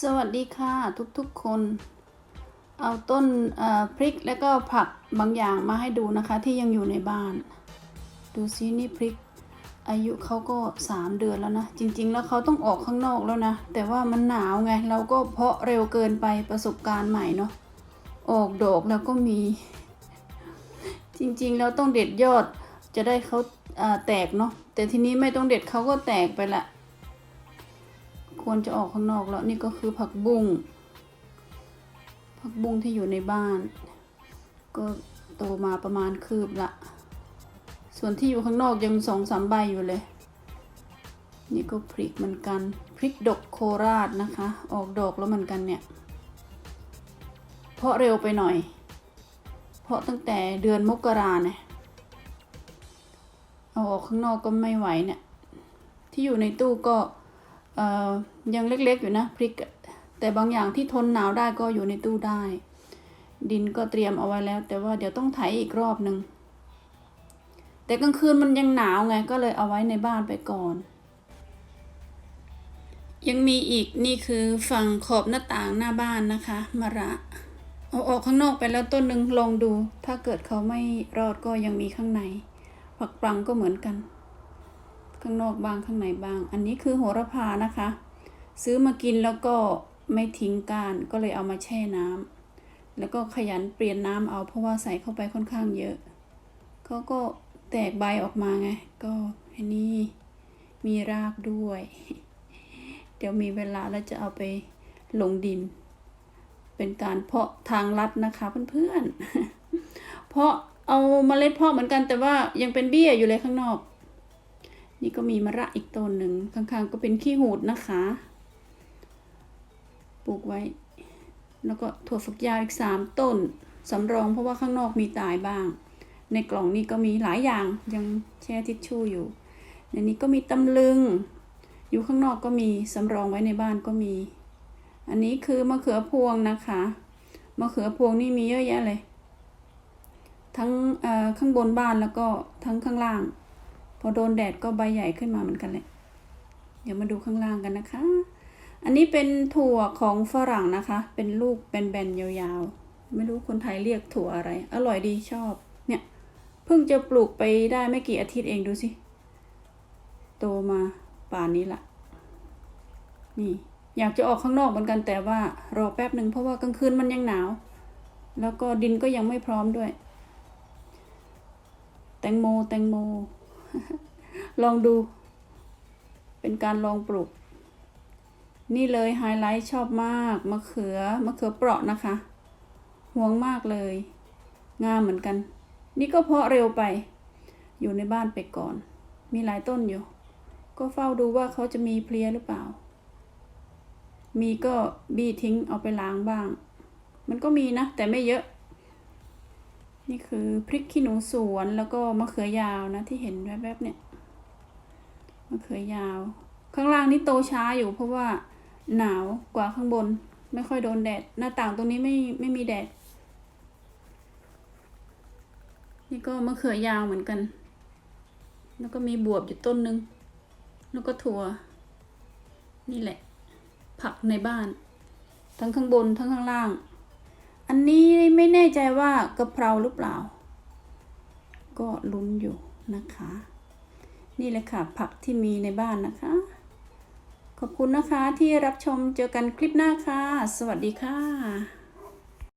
สวัสดีค่ะทุกๆคน เอาต้นพริกและก็ผักบางอย่างมาให้ดูนะคะที่ยังอยู่ในบ้าน ดูซินี่พริก อายุเขาก็ 3 เดือนแล้วนะ จริง ๆ แล้วเขาต้องออกข้างนอกแล้วนะ แต่ว่ามันหนาวไง เราก็เพาะเร็วเกินไปประสบการณ์ใหม่เนาะออกดอกแล้วก็มี จริงๆ แล้วต้องเด็ดยอดจะได้เขา แตกเนาะแต่ทีนี้ไม่ต้องเด็ดเขาก็แตกไปละ ควรจะออกข้างนอกแล้วนี่ก็คือผักบุ้งผักบุ้งที่อยู่ในบ้าน ก็โตมาประมาณคืบละ ส่วนที่อยู่ข้างนอกยังสองสามใบอยู่เลย นี่ก็พริกเหมือนกัน พริกดกโคราชนะคะ ออกดอกแล้วเหมือนกันเนี่ย เพราะเร็วไปหน่อย เพราะตั้งแต่เดือนมกราเนี่ย เอาออกข้างนอกก็ไม่ไหวเนี่ย ที่อยู่ในตู้ก็เอ่อยังเล็กๆอยู่นะพริก แต่บางอย่างที่ทนหนาวได้ก็อยู่ในตู้ได้ ดินก็เตรียมเอาไว้แล้ว แต่ว่าเดี๋ยวต้องไถอีกรอบหนึ่งแต่กลางคืนมันยังหนาวไงก็เลยเอาไว้ในบ้านไปก่อน ยังมีอีกนี่คือฝั่งขอบหน้าต่างหน้าบ้านนะคะมะระเอาออกข้างนอกไปแล้วต้นหนึ่งลองดู ถ้าเกิดเขาไม่รอดก็ยังมีข้างใน ผักปรังก็เหมือนกัน ข้างนอกบ้างข้างในบ้าง อันนี้คือโหระพานะคะ ซื้อมากินแล้วก็ไม่ทิ้งก้านก็เลยเอามาแช่น้ำแล้วก็ขยันเปลี่ยนน้ำเอาเพราะว่าใส่เข้าไปค่อนข้างเยอะเขาก็แตกใบออกมาไง ก็อันนี้มีรากด้วย เดี๋ยวมีเวลาแล้วจะเอาไปลงดิน เป็นการเพาะทางลัดนะคะเพื่อนๆ เพาะ เอาเมล็ดเพาะเหมือนกันแต่ว่ายังเป็นเบี้ยอยู่เลยข้างนอก นี่ก็มีมะระอีกต้นหนึ่งข้างๆ ก็เป็นขี้หูดนะคะ ปลูกไว้ แล้วก็ถั่วฝักยาวอีกสามต้นสำรองเพราะว่าข้างนอกมีตายบ้าง ในกล่องนี้ก็มีหลายอย่างยังแช่ทิชชู่อยู่ ในนี้ก็มีตำลึง อยู่ข้างนอกก็มีสำรองไว้ในบ้านก็มี อันนี้คือมะเขือพวงนะคะมะเขือพวงนี่มีเยอะแยะเลย ทั้งข้างบนบ้านแล้วก็ทั้งข้างล่าง พอโดนแดดก็ใบใหญ่ขึ้นมาเหมือนกันเลยเดี๋ยวมาดูข้างล่างกันนะคะ อันนี้เป็นถั่วของฝรั่งนะคะ เป็นลูกแบนๆยาวๆ ไม่รู้คนไทยเรียกถั่วอะไร อร่อยดีชอบ เนี่ยเพิ่งจะปลูกไปได้ไม่กี่อาทิตย์เองดูสิ โตมาป่านนี้ละนี่อยากจะออกข้างนอกเหมือนกันแต่ว่ารอแป๊บหนึ่งเพราะว่ากลางคืนมันยังหนาว แล้วก็ดินก็ยังไม่พร้อมด้วย ตงโม แตงโม ลองดู เป็นการลองปลูก นี่เลยไฮไลท์ชอบมากมะเขือมะเขือเปราะนะคะ ห่วงมากเลย งามเหมือนกัน นี่ก็เพาะเร็วไป อยู่ในบ้านไปก่อน มีหลายต้นอยู่ ก็เฝ้าดูว่าเขาจะมีเพลียหรือเปล่า มีก็บี้ทิ้งเอาไปล้างบ้าง มันก็มีนะ แต่ไม่เยอะ นี่คือพริกขี้หนูสวนแล้วก็มะเขือยาวนะที่เห็นแวบๆเนี่ยมะเขือยาว ข้างล่างนี่โตช้าอยู่เพราะว่าหนาวกว่าข้างบน ไม่ค่อยโดนแดด หน้าต่างตรงนี้ไม่ไม่มีแดด นี่ก็มะเขือยาวเหมือนกัน แล้วก็มีบวบอยู่ต้นนึง แล้วก็ถั่ว นี่แหละ ผักในบ้าน ทั้งข้างบนทั้งข้างล่าง อันนี้ไม่แน่ใจว่ากะเพราหรือเปล่า ก็ลุ้นอยู่นะคะ นี่เลยค่ะผักที่มีในบ้านนะคะ ขอบคุณนะคะที่รับชมเจอกันคลิปหน้าค่ะ สวัสดีค่ะ